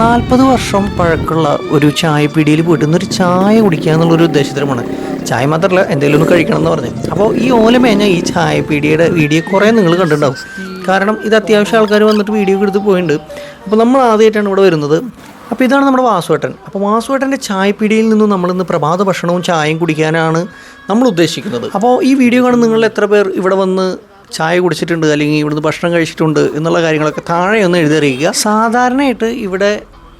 നാൽപ്പത് വർഷം പഴക്കുള്ള ഒരു ചായപ്പീടിയിൽ പോയിട്ട് ഒരു ചായ കുടിക്കുക എന്നുള്ളൊരു ഉദ്ദേശത്തിലുമാണ്. ചായ മാത്രമല്ല എന്തെങ്കിലും ഒന്ന് കഴിക്കണം എന്ന് പറഞ്ഞു. അപ്പോൾ ഈ ഓല മേഞ്ഞ ഈ ചായപ്പീടിയുടെ വീഡിയോ കുറേ നിങ്ങൾ കണ്ടിട്ടുണ്ടാവും. കാരണം ഇത് അത്യാവശ്യം ആൾക്കാർ വന്നിട്ട് വീഡിയോ എടുത്ത് പോയിട്ടുണ്ട് അപ്പോൾ നമ്മൾ ആദ്യമായിട്ടാണ് ഇവിടെ വരുന്നത്. അപ്പോൾ ഇതാണ് നമ്മുടെ വാസുവേട്ടൻ. അപ്പോൾ വാസുവേട്ടന്റെ ചായപ്പീടിയിൽ നിന്നും നമ്മളിന്ന് പ്രഭാത ഭക്ഷണവും ചായയും കുടിക്കാനാണ് നമ്മൾ ഉദ്ദേശിക്കുന്നത്. അപ്പോൾ ഈ വീഡിയോ കാണുന്ന നിങ്ങൾ എത്ര പേർ ഇവിടെ വന്ന് ചായ കുടിച്ചിട്ടുണ്ട് അല്ലെങ്കിൽ ഇവിടുന്ന് ഭക്ഷണം കഴിച്ചിട്ടുണ്ട് എന്നുള്ള കാര്യങ്ങളൊക്കെ താഴെ ഒന്ന് എഴുതി അറിയിക്കുക സാധാരണയായിട്ട് ഇവിടെ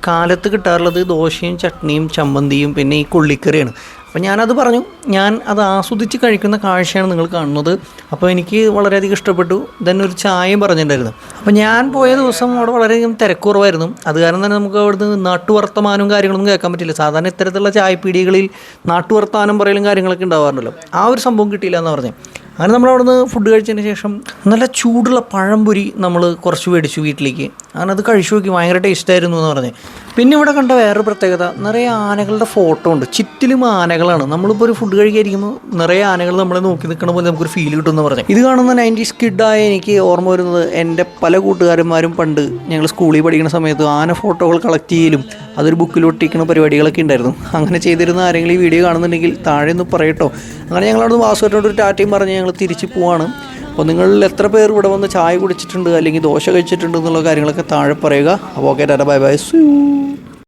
കാലത്ത് കിട്ടാറുള്ളത് ദോശയും ചട്നിയും ചമ്മന്തിയും പിന്നെ ഈ കൊള്ളിക്കറിയാണ്. അപ്പം ഞാനത് പറഞ്ഞു ഞാൻ അത് ആസ്വദിച്ച് കഴിക്കുന്ന കാഴ്ചയാണ് നിങ്ങൾ കാണുന്നത്. അപ്പോൾ എനിക്ക് വളരെയധികം ഇഷ്ടപ്പെട്ടു. തന്നെ ഒരു ചായയും പറഞ്ഞിട്ടുണ്ടായിരുന്നു. അപ്പോൾ ഞാൻ പോയ ദിവസം അവിടെ വളരെയധികം തിരക്കുറവായിരുന്നു. അത് കാരണം തന്നെ നമുക്ക് അവിടുന്ന് നാട്ടുവർത്തമാനവും കാര്യങ്ങളൊന്നും കേൾക്കാൻ പറ്റില്ല. സാധാരണ ഇത്തരത്തിലുള്ള ചായപ്പീടികളിൽ നാട്ടുവർത്തമാനം പറയലും കാര്യങ്ങളൊക്കെ ഉണ്ടാവാറുണ്ടല്ലോ. ആ ഒരു സംഭവം കിട്ടിയില്ല എന്ന് പറഞ്ഞു. അങ്ങനെ നമ്മൾ അവിടെ നിന്ന് ഫുഡ് കഴിച്ചതിന് ശേഷം നല്ല ചൂടുള്ള പഴംപൊരി നമ്മൾ കുറച്ച് മേടിച്ചു വീട്ടിലേക്ക്. അങ്ങനെ അത് കഴിച്ചു നോക്കി ഭയങ്കര ടേസ്റ്റായിരുന്നു എന്ന് പറഞ്ഞ്. പിന്നെ ഇവിടെ കണ്ട വേറൊരു പ്രത്യേകത നിറയെ ആനകളുടെ ഫോട്ടോ ഉണ്ട്. ചുറ്റിലും ആനകളാണ്. നമ്മളിപ്പോൾ ഒരു ഫുഡ് കഴിക്കാതിരിക്കുമ്പോൾ നിറയെ ആനകൾ നമ്മളെ നോക്കി നിൽക്കണ പോലെ നമുക്കൊരു ഫീൽ കിട്ടുമെന്ന് പറഞ്ഞു. ഇത് കാണുന്ന നയന്റീസ് കിഡായ എനിക്ക് ഓർമ്മ വരുന്നത് എന്റെ പല കൂട്ടുകാരന്മാരും പണ്ട് ഞങ്ങൾ സ്കൂളിൽ പഠിക്കുന്ന സമയത്ത് ആന ഫോട്ടോകൾ കളക്ട് ചെയ്യലും അതൊരു ബുക്കിൽ ഒട്ടിക്കുന്ന പരിപാടികളൊക്കെ ഉണ്ടായിരുന്നു. അങ്ങനെ ചെയ്തിരുന്ന ആരെങ്കിലും ഈ വീഡിയോ കാണുന്നുണ്ടെങ്കിൽ താഴെ ഒന്ന് പറയട്ടോ. അങ്ങനെ ഞങ്ങൾ അവിടുന്ന് വാസുവിനോട് ഒരു ടാറ്റയും പറഞ്ഞ് ഞങ്ങൾ തിരിച്ച് പോവാണ്. അപ്പോൾ നിങ്ങളിൽ എത്ര പേർ ഇവിടെ വന്ന് ചായ കുടിച്ചിട്ടുണ്ട് അല്ലെങ്കിൽ ദോശ കഴിച്ചിട്ടുണ്ട് എന്നുള്ള കാര്യങ്ങളൊക്കെ താഴെ പറയുക. അപ്പോൾ ഓക്കെ ടാറ്റ ബൈ ബൈ സൂ